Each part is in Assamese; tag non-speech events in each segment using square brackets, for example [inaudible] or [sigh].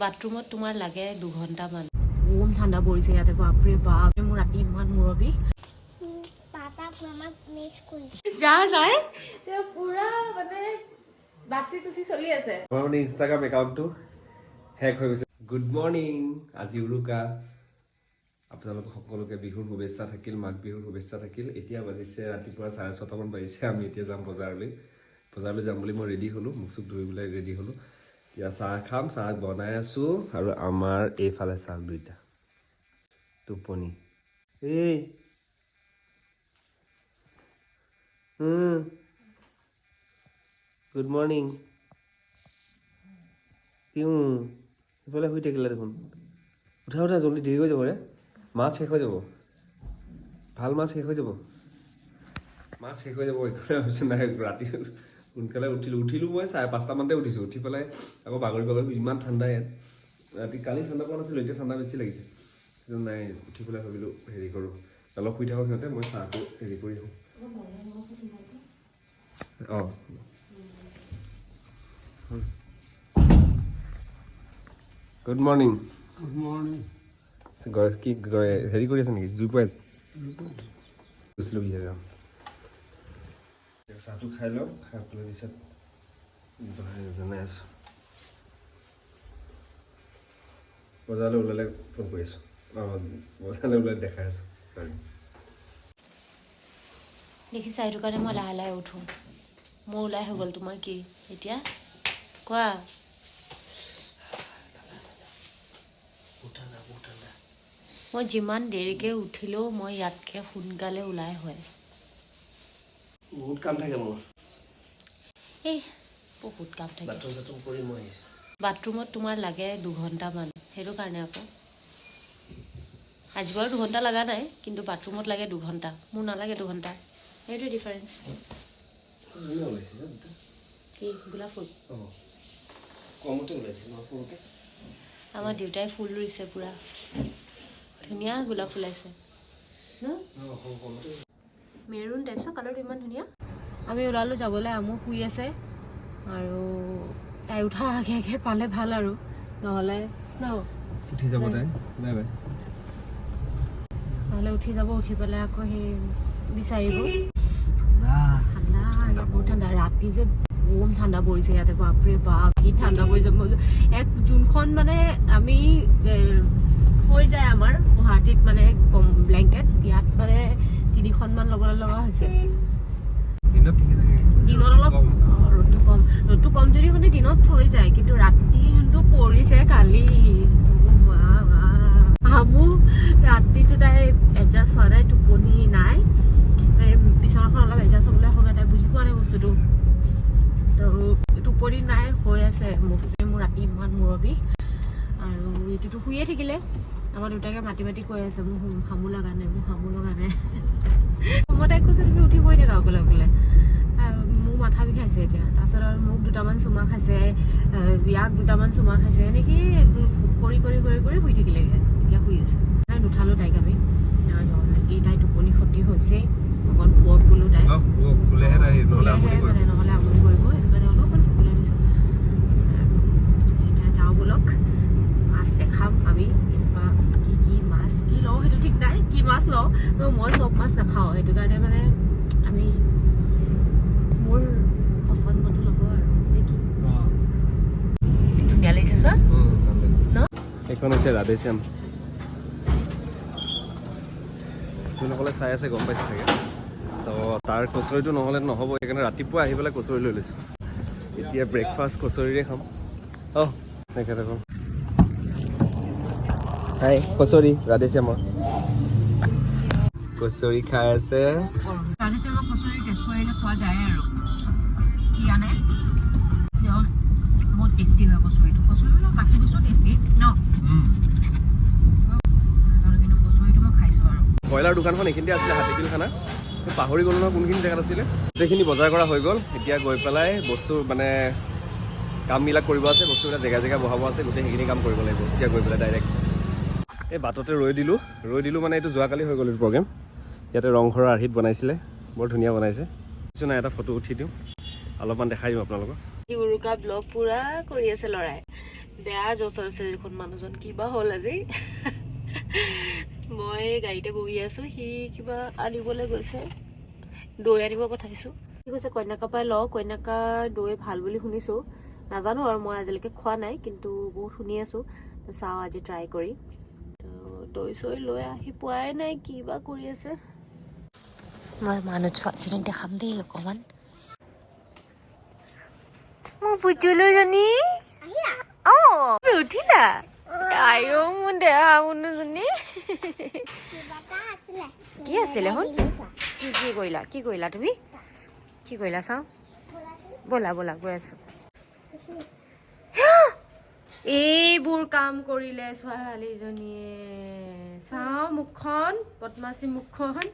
বাথৰুমত তোমাৰ লাগে দুঘণ্টামান। গৰম ঠাণ্ডা পৰিছে ইয়াতে বাপৰে বাপ। মোৰ ৰাতি ইমান মূৰৰ বিষ পাপাক মামাক মিছ কৰিছে। যাৰ নাই তেওঁ পুৰা মানে বাচি কুচি চলি আছে। আমাৰ মানে ইনষ্টাগ্ৰাম একাউণ্টটো হেক হৈ গৈছে। গুড মৰ্ণিং আজি উৰুকা। আপোনালোক সকলোকে বিহুৰ শুভেচ্ছা থাকিল মাঘ বিহুৰ শুভেচ্ছা থাকিল। এতিয়া বাজিছে ৰাতিপুৱা চাৰে ছটামান বাজিছে আমি এতিয়া যাম বজাৰলৈ। বজাৰলৈ যাম বুলি মই ৰেডি হ'লোঁ মুখ চুখ ধুই পেলাই ৰেডি হ'লোঁ। এতিয়া চাহ খাম চাহ বনাই আছোঁ আৰু আমাৰ এইফালে চাহ দুইটা টোপনি এই গুড মৰ্ণিং কিয় ইফালে শুই থাকিলে দেখোন। উঠা উঠা জল্দি দেৰি হৈ যাব ৰে। মাছ শেষ হৈ যাব। ভালো মাছ শেষ হৈ যাব। মাছ শেষ হৈ যাব ভাবিছোঁ নাই ৰাতি সোনকালে উঠিলোঁ। উঠিলোঁ মই চাৰে পাঁচটামানতে উঠিছোঁ। উঠি পেলাই আকৌ বাগৰি বাগৰি ইমান ঠাণ্ডা ইয়াত। ৰাতি কালি ঠাণ্ডা পোৱা নাছিলোঁ এতিয়া ঠাণ্ডা বেছি লাগিছে। নাই উঠি পেলাই ভাবিলোঁ হেৰি কৰোঁ। অলপ শুই থাকক সিহঁতে মই চাহটো হেৰি কৰি আহোঁ। অঁ। গুড মৰ্ণিং গুড মৰ্ণিং কি হেৰি কৰি আছে নেকি? জুই পাই আছে? গৈছিলোঁ বিয়া চাহটো খাই লওঁ খাই পেলাই পিছত জনাই আছোঁ বজাৰলৈ ওলালে ফোন কৰি আছোঁ বজাৰলৈ ওলাই দেখাই আছোঁ চৰি দেখিছা সেইটো কাৰণে মই লাহে লাহে উঠোঁ মোৰ ওলাই হৈ গ'ল তোমাৰ কি এতিয়া কোৱা মই যিমান দেৰিকৈ উঠিলেও মই ইয়াতকৈ সোনকালে ওলাই হয় বহুত কাম থাকে মোৰ। এই বহুত কাম থাকে। বাথৰুম চাথৰুম কৰি মই আহিছোঁ। বাথৰুমত তোমাৰ লাগে দুঘণ্টামান সেইটো কাৰণে আকৌ। আজি বাৰু দুঘণ্টা লগা নাই কিন্তু বাথৰুমত লাগে দুঘণ্টা মোৰ নালাগে দুঘণ্টা। সেইটোৱে ডিফাৰেঞ্চ কি গোলাপ ফুল? আমাৰ দেউতাই ফুল ৰুইছে পূৰা। ধুনীয়া গোলাপ ফুলাইছে মেৰুণ টাইপছৰ কালাৰটো ইমান ধুনীয়া। আমি ওলালোঁ যাবলৈ আমো শুই আছে। আৰু তাই উঠা আগে আগে পালে ভাল আৰু। নহ'লে ন? উঠি যাব তাই। Bye bye. নহ'লে উঠি যাব উঠি পেলাই আকৌ সেই বিচাৰিব। ঠাণ্ডা। বহুত ঠাণ্ডা। ৰাতি যে গৰম ঠাণ্ডা পৰিছে ইয়াতে বাপৰে বাপ কি ঠাণ্ডা পৰিছে। মই এক যোনখন মানে আমি হৈ যায় আমাৰ গুৱাহাটীত মানে ব্লেংকেট ইয়াত মানে তিনিখনমান ল'বলৈ লগা হৈছে। দিনত অলপ? ৰ'দটো কম। ৰ'দটো কম। যদিও মানে দিনত হৈ যায় কিন্তু ৰাতি যোনটো পৰিছে কালি ৰাতিটো তাই এডজাষ্ট হোৱা নাই টোপনি নাই। বিচনাখন অলপ এডজাষ্ট হ'বলৈ সময় তাই বুজি পোৱা নাই বস্তুটো। তো টোপনি নাই হৈ আছে। মোক মোৰ ৰাতি ইমান মূৰৰ বিষ। আৰু এইটোতো শুইয়ে থাকিলে। আমাৰ দেউতাকে মাতি মাতি কৈ আছে মোৰ হামু লগা নাই মোৰ হামু লগা নাই মই তাইক কৈছোঁ তুমি উঠিবই থাকা অকলে অকলে মোৰ মাথা বিষাইছে এতিয়া। তাৰপিছত আৰু মোক দুটামান চুমা খাইছে বিয়াক দুটামান চুমা খাইছে এনেকেই কৰি কৰি কৰি কৰি শুই থাকিলেগৈ এতিয়া শুই আছে তাই নুঠালোঁ তাইক আমি অলৰেডি তাই টোপনি ক্ষতি হৈছেই অকণ শুৱক বোলো তাই অঁ শুৱক শুলেহে তাই নহ'লে আমনি শুলেহে কৰিব মানে নহ'লে আমনি কৰিব সেইটো কাৰণে অলপমান শুবলৈ দিছোঁ এতিয়া যাওঁ ব'লক মাছ দেখাম আমি কেনেকুৱা কি কি মাছ কি লওঁ সেইটো ঠিক নাই কি মাছ কিন্তু মই চব মাছ নাখাওঁ সেইটো কাৰণে মানে আমি মোৰ পচন্দ মতে ল'ব আৰু নে কি? ধুনীয়া লাগিছে চোৱা। ন? এইখন হৈছে ৰাধেশ্যাম যোনসকলে চাই আছে গম পাইছে চাগে। তো তাৰ কচৰিটো নহ'লে নহ'ব সেইকাৰণে ৰাতিপুৱা আহি পেলাই কচৰি লৈ লৈছোঁ। এতিয়া ব্ৰেকফাষ্ট কচৰিৰে খাম। অঁ তেখেতসকল হাই কচৰি ৰাধেশ্যামৰ কচৰি খাই আছে। কচৰি খোৱা যায় আৰু। কি আনে বহুত টেষ্টি হয় কচৰিটো কচৰি বাকী বস্তু টেষ্টি ন? কিন্তু কচৰিটো মই খাইছোঁ আৰু। ব্ৰইলাৰ দোকানখন এইখিনিতে আছিলে হাতীপিল খানা। পাহৰি গ'লো নহয় কোনখিনি জেগাত আছিলে। গোটেইখিনি বজাৰ কৰা হৈ গ'ল। এতিয়া গৈ পেলাই বস্তু মানে কামবিলাক কৰিব আছে বস্তুবিলাক জেগা জেগা বহাব আছে গোটেই সেইখিনি কাম কৰিব লাগিব। এতিয়া গৈ পেলাই ডাইৰেক্ট এই বাটতে ৰৈ দিলোঁ। ৰৈ দিলোঁ মানে এইটো যোৱাকালি হৈ গ'ল এইটো প্ৰগ্ৰেম ইয়াতে ৰংঘৰৰ আৰ্হিত বনাইছিলে, বৰ ধুনীয়া বনাইছে। কিছু নাই, এটা ফটো উঠি দিওঁ। অলপমান দেখাই দিম আপোনালোকক। উৰুকা ব্লগ পূৰা কৰি আছে ল'ৰাই। বেয়া জচ আছে দেখোন মানুহজন, কিবা হ'ল আজি। মই গাড়ীতে বহি আছোঁ, সি কিবা আনিবলৈ গৈছে। দৈ আনিব পঠাইছোঁ। সি কৈছে কন্যাকাৰ পৰাই লওঁ কন্যাকাৰ দৈ ভালো বুলি শুনিছোঁ। নাজানো আৰু মই আজিলৈকে খোৱা নাই, কিন্তু বহুত শুনি আছোঁ। চাওঁ আজি ট্ৰাই কৰি। দৈ চৈ লৈ আহি পোৱাই নাই, কি বা কৰি আছে। Mano, sino dekamde kaman? Mo pujulo jani? Oh, uthi na. Ayo mo de aunu jani. কি আছিলে হন কি কি কৰিলা কি কৰিলা তুমি কি কৰিলা চাওঁ ব'লা ব'লা গৈ আছো এইবোৰ কাম কৰিলে ছোৱালীজনীয়ে চাওঁ মুখখন পদ্মাচী মুখখন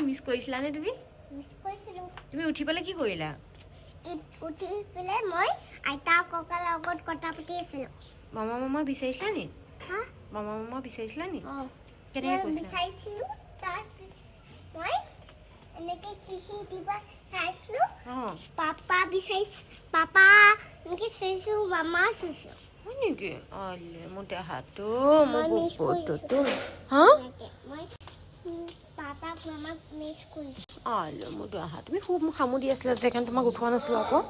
মিছ কৰিছিলানে তুমি? মিছ কৰিছিলোঁ। তুমি উঠি পেলাই কি কৰিলা? উঠি পেলাই মই আইতা ককাৰ লগত কথা পাতি আছিলোঁ। মামা মামা বিচাৰিছিলা নি? মামা মামা বিচাৰিছিলা নি? কেনেকৈ কৈছিলা? বিচাৰিছিলোঁ তাৰপিছত মই এনেকৈ চিঠি দিবা চাইছিলোঁ। পাপা বিচাৰিছ পাপা এনেকৈ চাইছোঁ মামা চাইছোঁ। হয় নেকি? অলে মোৰ দেহাটো মোৰ মিছ হা এনেকৈ মই উম, পাপাক মামাক মিছ কৰিছোঁ আলো মোৰ দেহা তুমি খুব মোক সামুদি আছিলা যে সেইকাৰণে তোমাক উঠোৱা নাছিলো আকৌ।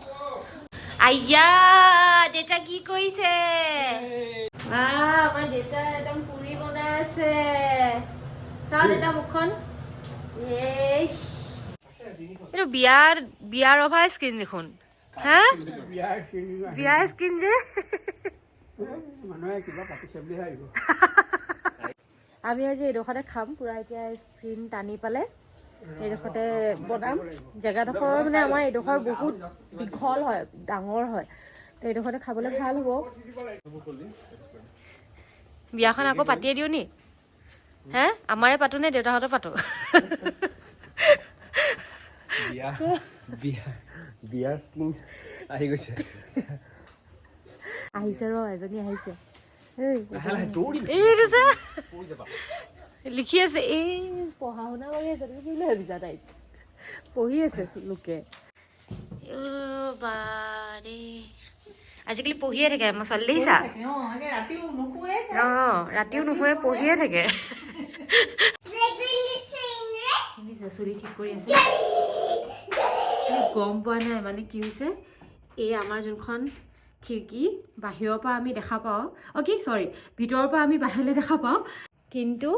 আইয়া দেউতা কি কৰিছে? আহ, আমাৰ দেউতা একদম পুৰি বনাই আছে। চাওঁ দেউতা মুখখন। এই। এইটো বিয়াৰ বিয়াৰ অভাৰ স্কিন দেখোন। হা? বিয়াৰ স্কিন যে। [laughs] আমি আজি এইডোখৰতে খাম পুৰা এতিয়া স্ক্ৰীন টানি পালে এইডোখৰতে বনাম। জেগাডোখৰ মানে আমাৰ এইডোখৰ বহুত দীঘল হয় ডাঙৰ হয়। তো এইডোখৰতে খাবলৈ ভাল হ'ব। বিয়াখন আকৌ পাতিয়ে দিওঁ নি? হে? আমাৰে পাতো নে দেউতাহঁতৰ পাতো? বিয়া বিয়া বিয়াৰ স্কিন আহি গৈছে। আহিছে ৰ এজনী আহিছে। লিখি আছে এই পঢ়া শুনা কৰি আছে তুমি কি ভাবিছা তাইক পঢ়ি আছে লোকে আজিকালি পঢ়িয়ে থাকে আমাৰ ছোৱালী দেখিছা অঁ ৰাতিও নুশুৱে পঢ়িয়ে থাকে শুনিছে চুলি ঠিক কৰি আছে গম পোৱা নাই মানে কি হৈছে এই আমাৰ যোনখন খিৰিকী বাহিৰৰ পৰা আমি দেখা পাওঁ। অ' কি চৰি ভিতৰৰ পৰা আমি বাহিৰলৈ দেখা পাওঁ। কিন্তু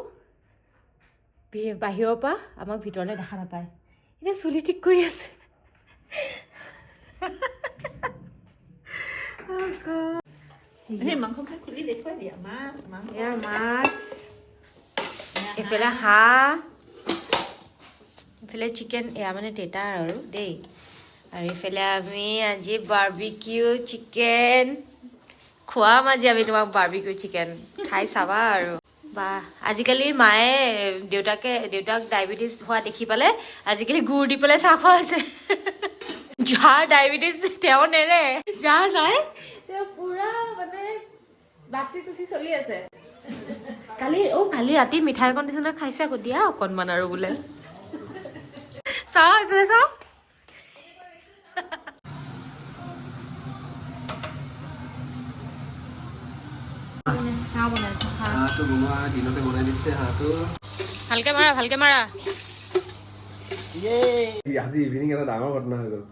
বাহিৰৰ পৰা আমাক ভিতৰলৈ দেখা নাপায়। এতিয়া চুলি ঠিক কৰি আছে। Oh মাছ এইফালে হাঁহ। এইফালে চিকেন এয়া মানে দেউতাৰ আৰু দেই। আৰু এইফালে আমি আজি বাৰ্বিকিউ চিকেন খুৱাম আজি আমি তোমাক বাৰ্বিকিউ চিকেন খাই চাবা আৰু। বা, আজিকালি মায়ে দেউতাকে, দেউতাক ডায়েবেটিছ হোৱা দেখি পালে আজিকালি গুড় দি পেলাই চাহ খোৱা হৈছে। যাৰ ডায়েবেটিছ তেওঁ নেৰে। যাৰ নাই, তেওঁ পুৰা মানে বাচি কুচি চলি আছে। কালি, অ' কালি ৰাতি মিঠাই নিচিনা খাইছে আকৌ দিয়া অকণমান আৰু বোলে। চাওঁ এইফালে চাওঁ। ভালকে মাৰা ভালকে মাৰা। আজি ইভিনিং এটা ডাঙৰ ঘটনা হৈ গ'ল।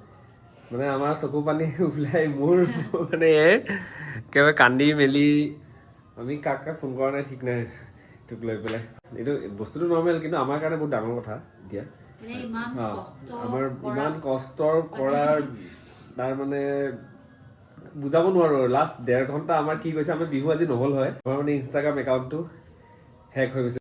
মানে আমাৰ চকু পানী [laughs] ওলাই মোৰ [laughs] মানে একেবাৰে কান্দি মেলি আমি কাক কাক ফোন কৰা নাই ঠিক নাই তোক লৈ পেলাই। এইটো বস্তুটো নৰ্মেল কিন্তু আমাৰ কাৰণে বহুত ডাঙৰ কথা এতিয়া। আমাৰ ইমান কষ্টৰ কৰাৰ তাৰ মানে বুজাব নোৱাৰো লাষ্ট ডেৰ ঘণ্টা আমাৰ কি কৈছে আমাৰ বিহু আজি নহ'ল হয়। আমাৰ মানে ইনষ্টাগ্ৰাম একাউণ্টটো হেক হৈ গৈছে।